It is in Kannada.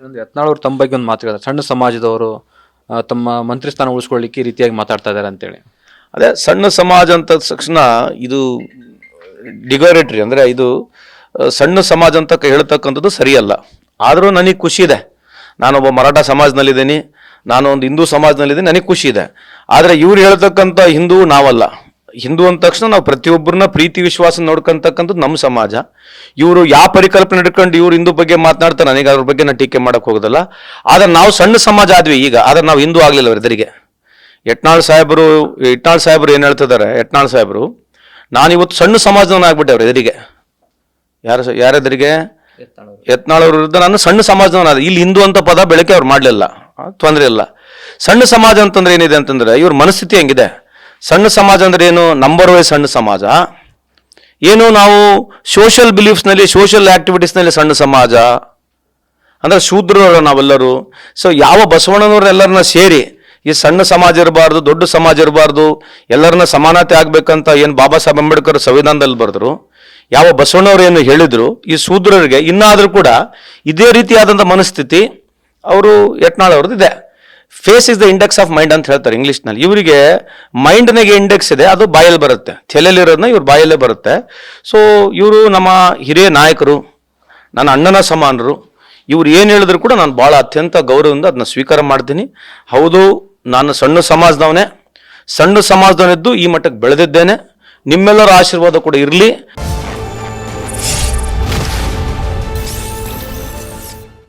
ಇನ್ನೊಂದು ಯತ್ನಾಳ್ ತಮ್ಮ ಬಗ್ಗೆ ಒಂದು ಮಾತು ಸಣ್ಣ ಸಮಾಜದವರು ತಮ್ಮ ಮಂತ್ರಿ ಸ್ಥಾನ ಉಳಿಸ್ಕೊಳ್ಳಿಕ್ಕೆ ಈ ರೀತಿಯಾಗಿ ಮಾತಾಡ್ತಾ ಇದ್ದಾರೆ ಅಂತೇಳಿ. ಅದೇ ಸಣ್ಣ ಸಮಾಜ ಅಂತ ತಕ್ಷಣ ಇದು ಡಿಗೋರೇಟ್ರಿ ಅಂದರೆ ಇದು ಸಣ್ಣ ಸಮಾಜ ಅಂತ ಹೇಳ್ತಕ್ಕಂಥದ್ದು ಸರಿಯಲ್ಲ. ಆದರೂ ನನಗೆ ಖುಷಿ ಇದೆ. ನಾನೊಬ್ಬ ಮರಾಠ ಸಮಾಜದಲ್ಲಿದ್ದೀನಿ ನಾನು ಒಂದು ಹಿಂದೂ ಸಮಾಜದಲ್ಲಿದ್ದೀನಿ ನನಗೆ ಖುಷಿ ಇದೆ. ಆದರೆ ಇವ್ರು ಹೇಳ್ತಕ್ಕಂಥ ಹಿಂದೂ ನಾವಲ್ಲ. ಹಿಂದೂ ಅಂದ ತಕ್ಷಣ ನಾವು ಪ್ರತಿಯೊಬ್ಬರನ್ನ ಪ್ರೀತಿ, ವಿಶ್ವಾಸ ನೋಡ್ಕೊಂತಕ್ಕಂಥದ್ದು ನಮ್ಮ ಸಮಾಜ. ಇವರು ಯಾವ ಪರಿಕಲ್ಪನೆ ಹಿಡ್ಕೊಂಡು ಇವ್ರು ಹಿಂದೂ ಬಗ್ಗೆ ಮಾತನಾಡ್ತಾರೆ, ನನಗೆ ಅದ್ರ ಬಗ್ಗೆ ನಾನು ಟೀಕೆ ಮಾಡಕ್ಕೆ ಹೋಗೋದಲ್ಲ. ಆದ್ರೆ ನಾವು ಸಣ್ಣ ಸಮಾಜ ಆದ್ವಿ ಈಗ, ಆದ್ರೆ ನಾವು ಹಿಂದೂ ಆಗ್ಲಿಲ್ಲ ಅವರೆದರಿಗೆ ಯಟ್ನಾಳ್ ಸಾಹೇಬರು, ಯತ್ನಾಳ್ ಸಾಹೇಬರು ಏನು ಹೇಳ್ತಿದ್ದಾರೆ? ಯತ್ನಾಳ್ ಸಾಹೇಬರು, ನಾನು ಇವತ್ತು ಸಣ್ಣ ಸಮಾಜದವನ್ನ ಆಗ್ಬಿಟ್ಟೆ ಅವ್ರ ಎದುರಿಗೆ. ಯಾರ ಯಾರೆದರಿಗೆ ಯತ್ನಾಳ್ ಅವ್ರ ವಿರುದ್ಧ ನಾನು ಸಣ್ಣ ಸಮಾಜದವನ ಇಲ್ಲಿ ಹಿಂದೂ ಅಂತ ಪದ ಬೆಳಕೆ ಅವ್ರು ಮಾಡಲಿಲ್ಲ. ತೊಂದರೆ ಇಲ್ಲ. ಸಣ್ಣ ಸಮಾಜ ಅಂತಂದ್ರೆ ಏನಿದೆ ಅಂತಂದ್ರೆ ಇವ್ರ ಮನಸ್ಥಿತಿ ಹೆಂಗಿದೆ? ಸಣ್ಣ ಸಮಾಜ ಅಂದ್ರೆ ಏನು? ನಂಬರ್ ವೈಸ್ ಸಣ್ಣ ಸಮಾಜ. ಏನು ನಾವು ಸೋಷಿಯಲ್ ಬಿಲೀಫ್ಸ್ನಲ್ಲಿ ಸೋಷಿಯಲ್ ಆಕ್ಟಿವಿಟೀಸ್ನಲ್ಲಿ ಸಣ್ಣ ಸಮಾಜ. ಅಂದ್ರೆ ಶೂದ್ರರು ನಾವೆಲ್ಲರೂ. ಸೊ ಯಾವ ಬಸವಣ್ಣನವರೆಲ್ಲರನ್ನ ಸೇರಿ ಈ ಸಣ್ಣ ಸಮಾಜ ಇರಬಾರ್ದು, ದೊಡ್ಡ ಸಮಾಜ ಇರಬಾರ್ದು, ಎಲ್ಲರನ್ನ ಸಮಾನತೆ ಆಗ್ಬೇಕಂತ ಏನು ಬಾಬಾ ಸಾಹೇಬ್ ಅಂಬೇಡ್ಕರ್ ಸಂವಿಧಾನದಲ್ಲಿ ಬರೆದ್ರು, ಯಾವ ಬಸವಣ್ಣವ್ರು ಏನು ಹೇಳಿದ್ರು, ಈ ಶೂದ್ರರಿಗೆ ಇನ್ನಾದರೂ ಕೂಡ ಇದೇ ರೀತಿಯಾದಂಥ ಮನಸ್ಥಿತಿ ಅವರು ಯತ್ನಾಳ್ ಅವ್ರದ್ದು ಇದೆ face is the index of mind ಅಂತ ಹೇಳ್ತಾರೆ ಇಂಗ್ಲೀಷ್ನಲ್ಲಿ. ಇವರಿಗೆ ಮೈಂಡ್ನಾಗೆ ಇಂಡೆಕ್ಸ್ ಇದೆ, ಅದು ಬಾಯಲ್ಲಿ ಬರುತ್ತೆ. ತಲೆಯಲ್ಲಿರೋದನ್ನ ಇವ್ರ ಬಾಯಲ್ಲೇ ಬರುತ್ತೆ. ಸೊ ಇವರು ನಮ್ಮ ಹಿರಿಯ ನಾಯಕರು, ನನ್ನ ಅಣ್ಣನ ಸಮಾನರು, ಇವ್ರು ಏನು ಹೇಳಿದ್ರು ಕೂಡ ನಾನು ಭಾಳ ಅತ್ಯಂತ ಗೌರವದಿಂದ ಅದನ್ನ ಸ್ವೀಕಾರ ಮಾಡ್ತೀನಿ. ಹೌದು, ನಾನು ಸಣ್ಣ ಸಮಾಜದವನೇ. ಸಣ್ಣ ಸಮಾಜದವನಿದ್ದು ಈ ಮಟ್ಟಕ್ಕೆ ಬೆಳೆದಿದ್ದೇನೆ. ನಿಮ್ಮೆಲ್ಲರ ಆಶೀರ್ವಾದ ಕೂಡ ಇರಲಿ.